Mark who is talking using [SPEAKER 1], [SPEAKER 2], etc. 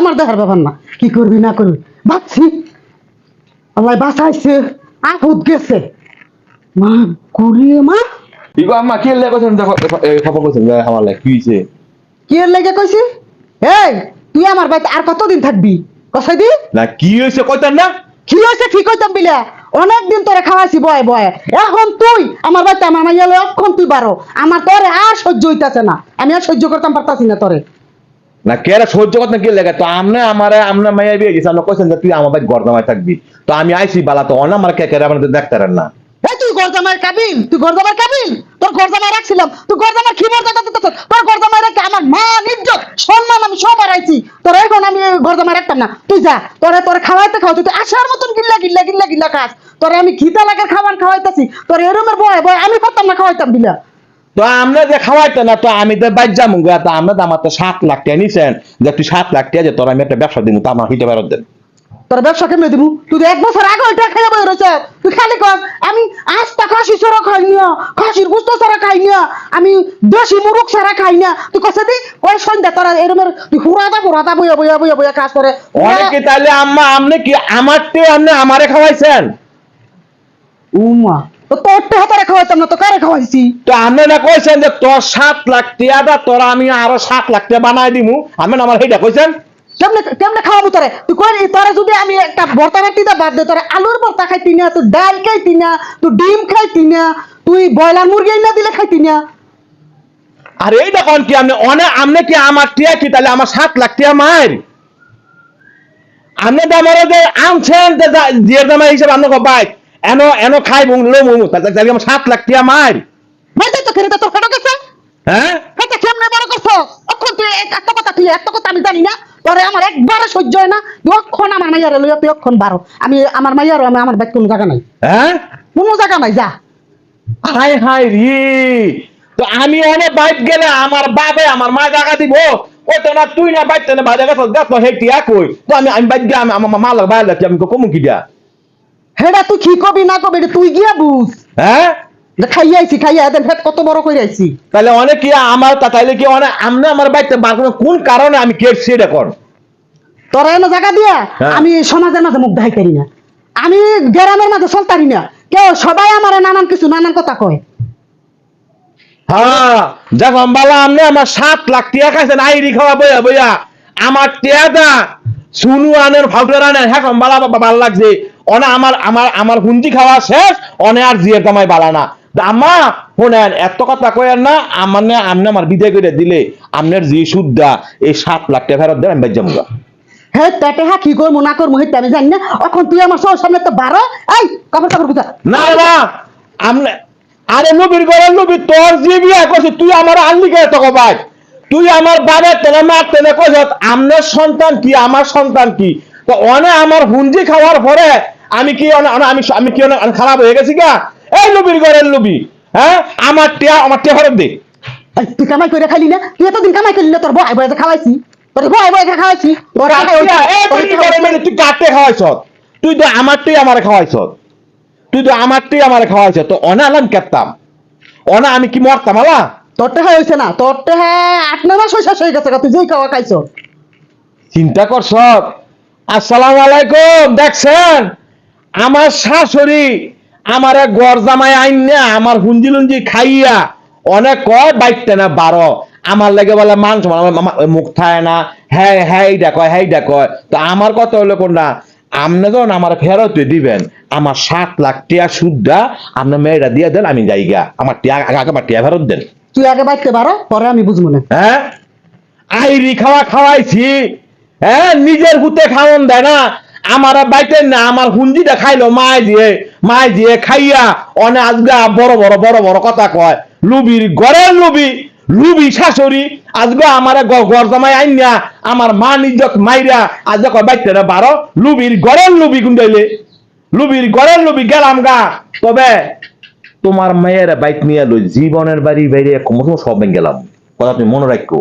[SPEAKER 1] আমার দেখার ব্যাপার না। কি করবি না করবি? ভাবছি আল্লাহ বাঁচাইছে আফুত গেছে। মা কুড়িয়ে মা।
[SPEAKER 2] ইগো আম্মা কি লে কইছেন? দেখো কইছেন আমার লাই কি হইছে?
[SPEAKER 1] কি লেগে কইছি? এই তুই আমার বাড়িতে আর কতদিন থাকবি? কষাই দি?
[SPEAKER 2] না কি হইছে কইতেন না?
[SPEAKER 1] কি হয়েছে ঠিক হইতাম বিলা? অনেকদিন তোরে খাওয়াইছি বয়ে বয়ে। এখন তুই আমার বাড়িতে আমার মাইয়া তুই বারো। আমার তোরে আর সহ্য হইতাছে না। আমি আর সহ্য করতাম পারতাছি না তোরে।
[SPEAKER 2] না, কেরা সহ্য করতে লেগে? তো আমারে, আমনে মাইয়া বিয়ে গেছে আমরা কইছেন যে তুই আমার বাড়ি থাকবি। তো আমি আইছি বালা, তো অন আমার আমাদের দেখতারেন না।
[SPEAKER 1] তুই তুই তোর রাখছিলাম। তুই গরজামার কি মর্যাদা দিতে তোর রেখে আমার মান সম্মান আমি সব হারাইছি। তোর এখন আমি রাখতাম না। তুই যা, তোরে তোরে খাওয়াইতে খাওয়াতে তুই আসার মতন গিল্লা গিল্লা গিল্লা গিল্লা খাস। তোরে আমি খিদা লাগার খাবার খাওয়াইতাছি। তোর এরমের বয় বয় আমি পারতাম না খাওয়াইতাম বিলা
[SPEAKER 2] তো আমনে যে খাওয়াইতে না তো আমি তো বাইর যাব গা তো আমরা আমার তো সাত লাখ টাকা নিছেন। যে তুই সাত লাখ টাকা যে তোর আমি একটা ব্যবসা দিব তো আমার হিটে বেরোত দেন
[SPEAKER 1] তোর ব্যবসা কেমনে দিব? তুই এক বছর আগে ওইটা খাইয়া বই রয়েছে। তুই খালি কর আমি আস্তা খাসি ছাড়া খাই না খাসির গুস্ত ছাড়া খাই না আমি দেশি মুরুখ ছাড়া খাই না তুই কষে দি ওই সন্ধ্যা তোরা এরমের তুই হুরাদা হুরাদা বইয়া বইয়া বইয়া বইয়া কাজ করে।
[SPEAKER 2] অনেকে তাহলে আম্মা আমনে কি আমার তে আমনে আমারে খাওয়াইছেন?
[SPEAKER 1] উমা। তো তোর তে হাতারে খাওয়াইতাম না তো কারে খাওয়াইছি
[SPEAKER 2] তো আমনে না কইছেন যে তোর সাত লাখ টাকা তোরা আমি আরও সাত লাখ টাকা বানাই দিমু। আমি না আমার সেইটা কইছেন?
[SPEAKER 1] কেমনে কেমনে খাওয়াবো তোরে? তুই কই তোরে যদি আমি একটা ভর্তা দা বাদ দে তোরে আলুর ভর্তা খাইতি না তুই ডাল খাইতি না তুই ডিম খাইতি না তুই ব্রয়লার মুরগি না দিলে খাইতি না।
[SPEAKER 2] আর এইটা কোন কি আমনে অনে আমনে কি আমার টিয়া কি তাহলে আমার সাত লাখ আমনে দামারে যে আনছেন যে যে দামা হিসাবে আমনে কো বাইক এনো এনো খাই বুং লো মুমু তাহলে আমার সাত লাখ টাকা মার।
[SPEAKER 1] মাইতে তো তোর গেছে।
[SPEAKER 2] হ্যাঁ?
[SPEAKER 1] কেমনে বড় করছ? অক্ষণ তুই একটা কথা তুই একটা কথা আমি জানি না। তোরে আমার একবারে সহ্য হয় না। অক্ষণ আমার মাইয়ারে লইয়া তুই অক্ষণ বারো। আমি আমার মাইয়ারও আমি আমার বাইক কোনো জায়গা নাই।
[SPEAKER 2] হ্যাঁ?
[SPEAKER 1] কোনো জায়গা নাই যা।
[SPEAKER 2] হাই হাই রে। তো আমি অনেক বাইক গেলে আমার বাবে আমার মা জায়গা দিব? ওই তো না তুই না বাইক না বাইরে গেছ গাছ হে টিয়া কই? তো আমি আমি বাইক গিয়ে আমার মা লাগ বাইরে আমি কমু কি দিয়া?
[SPEAKER 1] হেডা তুই কি কবি না কবি? তুই গিয়া বুঝ।
[SPEAKER 2] হ্যাঁ?
[SPEAKER 1] খাইয়া আইছি খাইয়া এদের ফেট কত বড় করে আইছি।
[SPEAKER 2] তাহলে অনেক কি আমার তাইলে কি অনেক আমনে আমার বাইকতে বাঁচবো কোন কারণে আমি কেটছি এটা কর?
[SPEAKER 1] তোরা এনে জায়গা দিয়া
[SPEAKER 2] হ্যাঁ।
[SPEAKER 1] আমি সমাজের মাঝে মুখ দেখাই পারি না। আমি গ্রামের মাঝে চলতারি না। কেউ সবাই আমার নানান কিছু নানান কথা কয়।
[SPEAKER 2] হ্যাঁ যখন বালা আমনে আমার সাত লাখ টিয়া খাইছেন আইরি খাওয়া বইয়া বইয়া আমার টিয়াটা সুনু আনের ফাউটার আনের হ্যাঁ বালা বাবা ভালো লাগছে। অনে আমার আমার আমার হুঞ্জি খাওয়া শেষ অনে আর জিয়ের কামাই বালা না। তা আম্মা শোনেন এত কথা কয়েন না আমার না আমনে আমার বিদায় করে দিলে আমনের যে সুদটা এই সাত লাখ টাকা ফেরত দেন আমি বাইর যাব গা।
[SPEAKER 1] হে তাতে হ্যাঁ কি করব না করব হেতে আমি জানি না। এখন তুই আমার সবার সামনে তো বারো এই কাপড় কাপড় কোথা
[SPEAKER 2] না না আমনে আরে নবীর ঘরের নবী তোর যে বিয়া করছে তুই আমার আনলি কে তো ভাই তুই আমার বাবার তেনে মার তেনে কইছ আমনের সন্তান কি? আমার সন্তান কি? তো অনে আমার হুঞ্জি খাওয়ার পরে আমি কি অনে- অনে- আমি আমি কি খারাপ হয়ে গেছি গা? এই নবীর ঘরের নবী হ্যাঁ? আমার টিয়া আমার টিয়া ফেরত দে।
[SPEAKER 1] তুই কামাই করে খালি না? তুই এতদিন কামাই করলি না? তোর বয় বয়ে খাওয়াইছি। তোর বয় বয়ে খাওয়াইছি। তোর তোর
[SPEAKER 2] তুই কি করে তুই কাটতে খাওয়াইছ? তুই তো আমার টিয়া আমার খাওয়াইছ। তুই তো আমার টিয়া আমার খাওয়াইছ। তো অনে আলাম কেতাম অনে আমি কি মরতাম আলা?
[SPEAKER 1] তোরটা হয়েছে না, তোরটা হ্যাঁ আট, নয় মাস হয়ে শেষ হয়ে গেছে তুই যেই খাওয়া খাইছ।
[SPEAKER 2] চিন্তা করছ আসসালামু আলাইকুম, দেখছেন? আমার শাশুড়ি আমারে গড় জামাই আইন না আমার হুঞ্জি লুঞ্জি খাইয়া অনেক কয় বাইকতে না বারো। আমার লাগে বলে, মান আমার মুখ থায় না। হ্যাঁ হ্যাঁ কয় হ্যাঁ কয়। তো আমার কথা হলো কোনটা আপনি যখন আমার ফেরত দিবেন, আমার সাত লাখ টিয়া সুদটা আপনার মেয়েটা দিয়ে দেন, আমি যাইগা। আমার টিয়া আগে আমার টিয়া ফেরত দেন।
[SPEAKER 1] তুই আগে বাইতে পারো, পরে আমি বুঝব না।
[SPEAKER 2] হ্যাঁ? আইরি খাওয়া খাওয়াইছি। হ্যাঁ নিজের হুতে খাওয়ন দেয় না। আমার বাইতে না, আমার হুঞ্জিটা খাইলো মায় দিয়ে মায় দিয়ে খাইয়া অনে আজগা বড় বড় বড় বড় কথা কয়। লুবির গড়ের লুবি লুবি শাশুড়ি, আজগো আমার গড় জামাই আইনা আমার মা নিজক মাইরা আজ কয়, বাইতে বারো লুবির গড়ের লুবি গুন্ডাইলে। লুবির গড়ের লুবি গেলাম গা। তবে তোমার মায়ের বাইক নিয়ে জীবনের বাড়ি বাইরে কোনো সব গেলাম। কথা তুমি মনে রাখো।